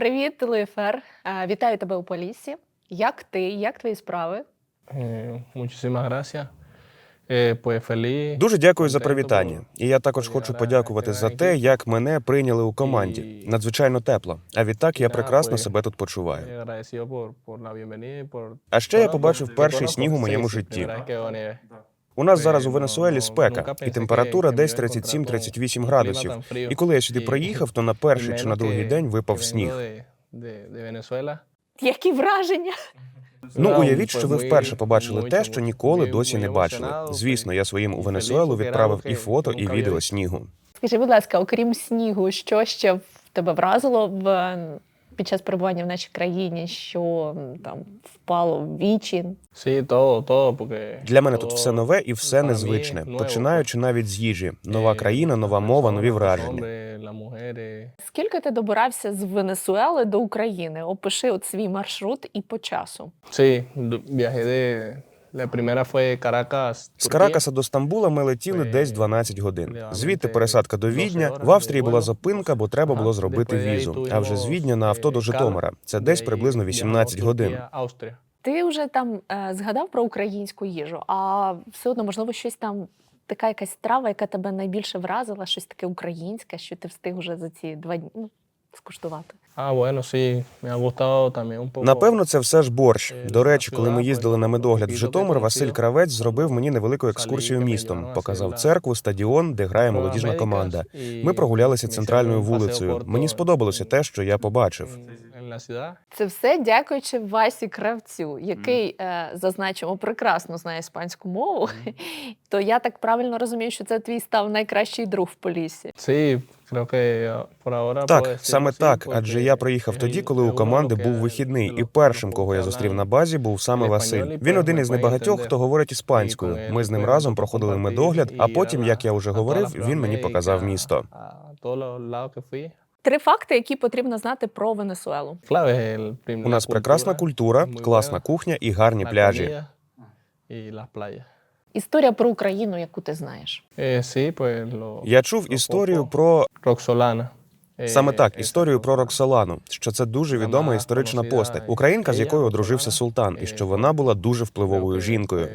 Привіт, Луїфер. Е, Вітаю тебе у Поліссі. Як ти? Як твої справи? Pues feliz. Дуже дякую за привітання. І я також хочу подякувати за те, як мене прийняли у команді. Надзвичайно тепло. А відтак я прекрасно себе тут почуваю. por А ще я побачив перший сніг у моєму житті. У нас зараз у Ну, Венесуелі ну, спека, і температура десь 37-38 encontraba con градусів. І коли я сюди приїхав, то на перший чи на другий день випав сніг. Які враження? Ну, уявіть, що ви вперше побачили те, що ніколи досі не бачили. Звісно, я своїм у Венесуелу відправив і фото, і відео снігу. Скажи, будь ласка, окрім снігу, що ще в тебе вразило в під час перебування в нашій країні, що там впало в вічі? Для мене тут все нове і все незвичне, починаючи навіть з їжі. Нова країна, нова мова, нові враження. Скільки ти добирався з Венесуели до України? Опиши от свій маршрут і по часу. Sí, viajé de. La primera fue Caracas. З Каракаса до Стамбула ми летіли десь 12 годин. Звідти пересадка до Відня. В Австрії була зупинка, бо треба було зробити візу. А вже з Відня на авто до Житомира. Це десь приблизно viajamos 18 годин. Австрія. Ти вже там е, згадав про українську їжу, а все одно, можливо, щось там, така якась страва, яка тебе найбільше вразила, щось таке українське, що ти встиг уже за ці два дні ну, скуштувати. Bueno, sí, me ha gustado también un poco. Напевно, це все ж борщ. Е, До речі, коли ми їздили на медогляд в Житомир, Василь. Кравець зробив мені невелику екскурсію містом, показав церкву, стадіон, де грає молодіжна команда. Ми прогулялися центральною вулицею. Мені сподобалося те, що я побачив. La ciudad. Це все дякуючи Васі Кравцю, який е, зазначимо прекрасно знає іспанську мову. То я так правильно розумію, що це твій став найкращий друг в. Sí, que ah, por ahora puedo Так, саме так, адже я приїхав тоді, коли у команди був вихідний, і першим, кого я зустрів на базі, був саме Василь. Він один із небагатьох, хто говорить іспанською. Ми з ним разом проходили медогляд, а потім, як я вже говорив, він мені показав місто. Три факти, які потрібно знати про Венесуелу. У нас прекрасна культура, класна кухня і гарні пляжі. Історія про Україну, яку ти знаєш. Lo, Я чув історію про Роксолана. Е, саме так, е, історію про Роксолану, що це дуже відома історична постать, українка, з якою одружився султан, і е, що вона була дуже впливовою жінкою.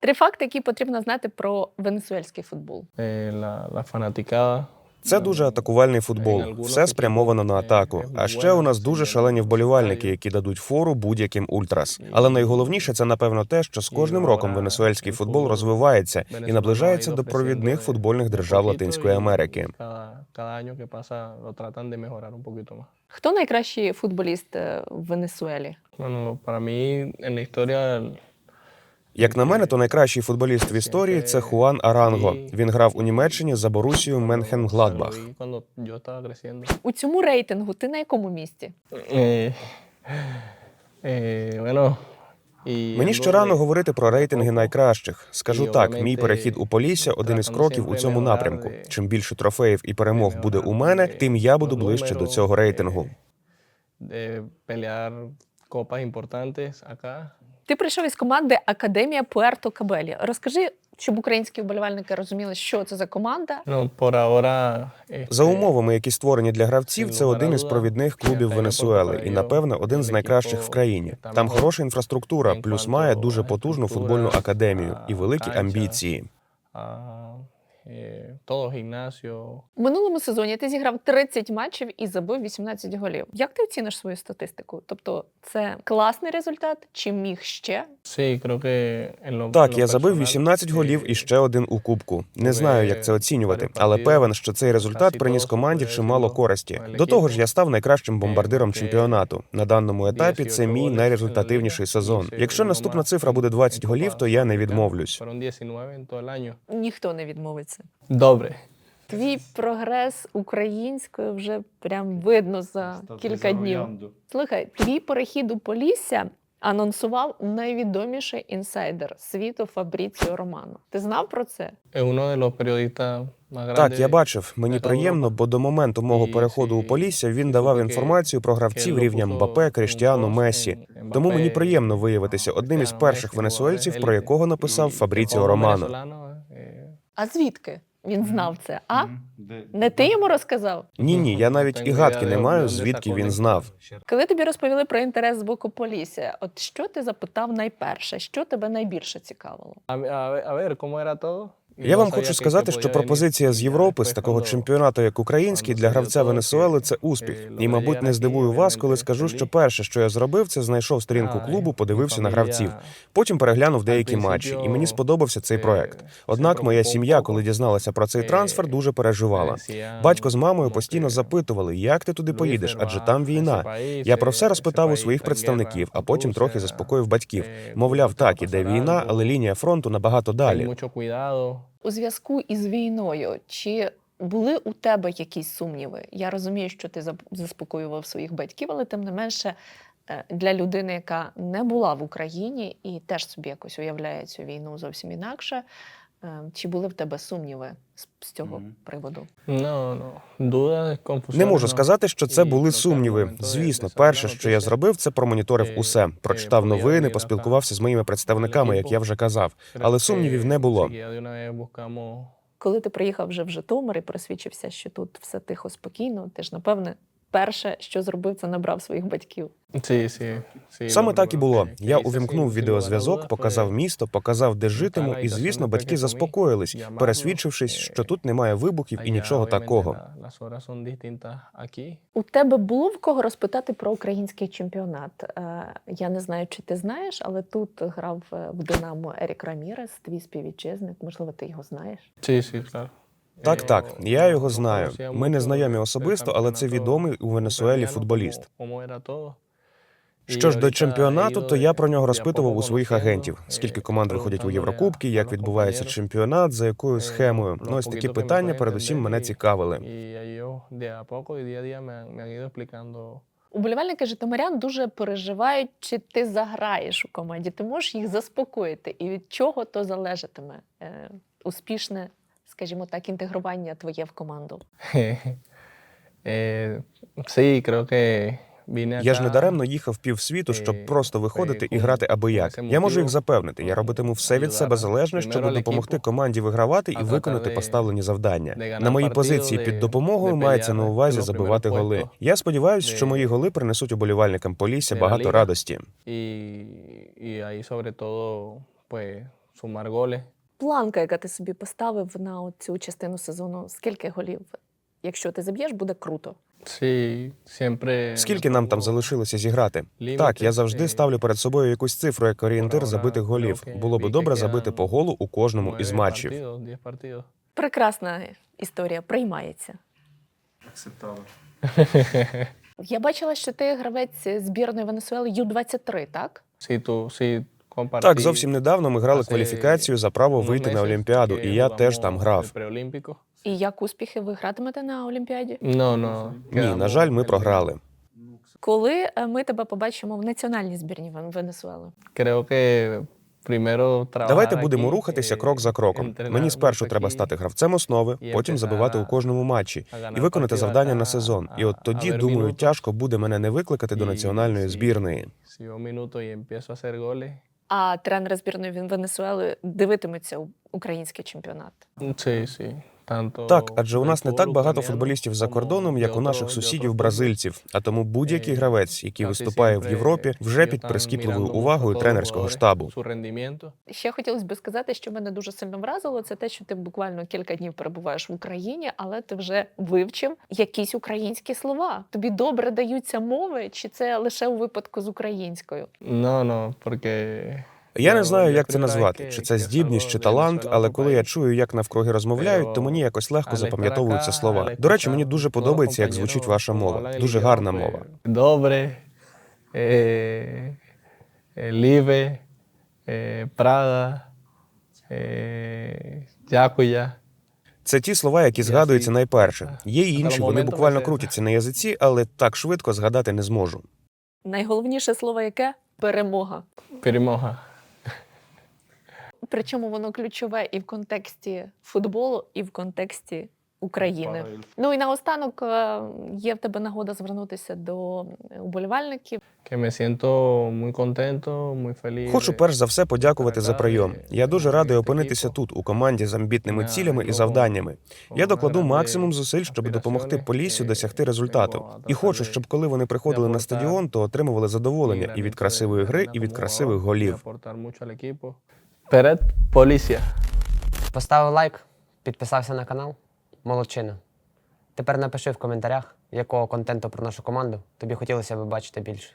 Три факти, які потрібно знати про венесуельський футбол. Це дуже атакувальний футбол. Все спрямовано на атаку. А ще у нас дуже шалені вболівальники, які дадуть фору будь-яким ультрас. Але найголовніше це напевно те, що з кожним роком венесуельський футбол розвивається і наближається до провідних футбольних держав Латинської Америки. Хто найкращий футболіст е, в Венесуелі? Як на мене, то найкращий футболіст в історії це Хуан Аранго. Він грав у Німеччині за Борусію Менхенгладбах. У цьому рейтингу ти на якому місці? Bueno, y Мені algo ще рано говорити про рейтинги найкращих. Скажу так, мій перехід у Полісся один із кроків у цьому напрямку. Чим більше трофеїв і перемог буде у мене, тим я буду ближче до цього рейтингу. copas importantes acá. Ти прийшов із команди Академія Пуерто Кабелі. Розкажи, щоб українські вболівальники розуміли, що це за команда. Ahora, За умовами, які створені для гравців, це один із провідних клубів Венесуели, і напевне один з найкращих в країні. Там хороша інфраструктура, плюс має дуже потужну футбольну академію і великі амбіції. Eh, todo gimnasio. У минулому сезоні ти зіграв 30 матчів і забив 18 голів. Як ти оціниш свою статистику? Тобто, це класний результат, чи міг ще? Так, я забив personal, 18 голів і ще один у кубку. Не знаю, як це оцінювати, але певен, що цей результат приніс команді чимало користі. До того ж, я став найкращим бомбардиром чемпіонату. На даному етапі це мій найрезультативніший сезон. Якщо наступна цифра буде 20 голів, то я не відмовлюсь. Fueron 19 en todo el año. Ніхто не відмовиться. Doble. Твій прогрес українською вже прям видно за кілька днів. Слухай, твій перехід у Полісся анонсував найвідоміший інсайдер світу Фабріціо Романо. Ти знав про це? Periodistas más Так, я бачив. Мені приємно, бо до моменту мого переходу у Полісся він давав інформацію про гравців рівня Мбапе, Кріштіану, Месі. Тому мені приємно виявитися одним із перших венесуельців, про якого написав Фабріціо Романо. Eh, А звідки? Він знав це. А не ти йому розказав? Ні, ні, я навіть і гадки не маю, звідки він знав. Коли тобі розповіли про інтерес з боку Полісся, от що ти запитав найперше? Що тебе найбільше цікавило? А, a ver- ver, ¿cómo era todo? Я вам хочу сказати, що пропозиція з Європи, з такого чемпіонату, як український, для гравця Венесуели це успіх. І, мабуть, не здивую вас, коли скажу, що перше, що я зробив, це знайшов сторінку клубу, подивився на гравців. Потім переглянув деякі матчі, і мені сподобався цей проект. Однак моя сім'я, коли дізналася про цей трансфер, дуже переживала. Батько з мамою постійно запитували, як ти туди поїдеш, адже там війна. Я про все розпитав у своїх представників, а потім трохи заспокоїв батьків. Мовляв, так, іде війна, але лінія фронту набагато далі. У зв'язку із війною, чи були у тебе якісь сумніви? Я розумію, що ти заспокоював своїх батьків, але тим не менше е, для людини, яка не була в Україні і теж собі якось уявляє цю війну зовсім інакше. Е, Чи були в тебе сумніви з, з цього приводу? No, no. Dudas, Не можу сказати, що це були сумніви. Звісно, перше, що я зробив, це промоніторив усе. Прочитав новини, поспілкувався з моїми представниками, як я вже казав. Але сумнівів не було. Коли ти приїхав вже в Житомир і просвідчився, що тут все тихо, спокійно, ти ж напевне перше, що зробив, це набрав своїх батьків. Sí, sí, sí, Саме так і було. que Я увімкнув sin відеозв'язок, lugar a dudas, показав місто, показав, де житиму, і звісно, батьки заспокоїлись, пересвідчившись, що тут немає вибухів і нічого такого. У тебе було в кого розпитати про український чемпіонат? Е, Я не знаю, чи ти знаєш, але тут грав е, в Динамо Ерік Рамірес, твій співвітчизник. Можливо, ти його знаєш. Так, так, я його знаю. Ми не знайомі особисто, але це відомий у Венесуелі футболіст. Що ж до чемпіонату, то я про нього розпитував у своїх агентів, скільки команд виходять у Єврокубки, як відбувається чемпіонат, за якою схемою. Ну, ось такі питання передусім мене цікавили. Уболівальники Житомирян дуже переживають, чи ти заграєш у команді. Ти можеш їх заспокоїти, і від чого то залежатиме е, успішне, скажімо так, інтегрування твоє в команду. Eh, Я ж не даремно їхав півсвіту, е, щоб просто виходити і грати аби як. Я можу їх запевнити. Я е, робитиму все від себе залежне, щоб допомогти команді вигравати і виконати поставлені завдання. На моїй позиції під допомогою мається на увазі забивати голи. Я сподіваюся, що мої голи принесуть уболівальникам Полісся багато радості. y ahí sobre todo pues sumar goles. Планка, яка ти собі поставив на цю частину сезону, скільки голів? Якщо ти заб'єш, буде круто. Скільки нам там залишилося зіграти? Так, я завжди ставлю перед собою якусь цифру як орієнтир забитих голів. Було би добре забити по голу у кожному із матчів. partidos, 10 partidos. Прекрасна історія, приймається. Я бачила, що ти гравець збірної Венесуели Ю-23, так? Так, зовсім недавно ми грали кваліфікацію за право вийти на Олімпіаду, і я теж там грав. І як успіхи ви гратимете на Олімпіаді? No, no. Ні, на жаль, ми програли. Коли е, ми тебе побачимо в національній збірні Вен- Венесуели? Давайте будемо рухатися крок за кроком. Мені спершу треба стати гравцем основи, потім забивати у кожному матчі і виконати завдання на сезон. І от тоді, думаю, тяжко буде мене не викликати до національної збірної. А тренери збірної Вен- Венесуели дивитимуться у- український чемпіонат. Sí, sí. Так, адже у нас не так багато футболістів за кордоном, як у наших сусідів бразильців. А тому будь-який гравець, який виступає в Європі, вже під прискіпливою увагою тренерського штабу. Ще хотілося б сказати, що мене дуже сильно вразило, це те, що ти буквально кілька днів перебуваєш в Україні, але ти вже вивчив якісь українські слова. Тобі добре даються мови, чи це лише у випадку з українською? No, no, porque Я не Ну, знаю, як це назвати, чи це здібність, чи талант, але коли я чую, як навкруги розмовляють, то мені якось легко запам'ятовуються слова. До речі, мені дуже подобається, як звучить ваша мова. Дуже гарна мова. Добре, е, е, ліве, е, прада, е, дякую. Це ті слова, які згадуються найперше. Є й інші, вони буквально крутяться на язиці, але так швидко згадати не зможу. Найголовніше слово яке перемога. Перемога. Причому воно ключове і в контексті футболу, і в контексті України. Ну і наостанок е, є в тебе нагода звернутися до уболівальників. Хочу перш за все подякувати за прийом. Я дуже радий опинитися тут, у команді з амбітними цілями і завданнями. Я докладу максимум зусиль, щоб допомогти Поліссю досягти результату. І хочу, щоб коли вони приходили на стадіон, то отримували задоволення і від красивої гри, і від красивих голів. Перед Полісія. Поставив лайк, підписався на канал. Молодчина. Тепер напиши в коментарях, якого контенту про нашу команду тобі хотілося б бачити більше.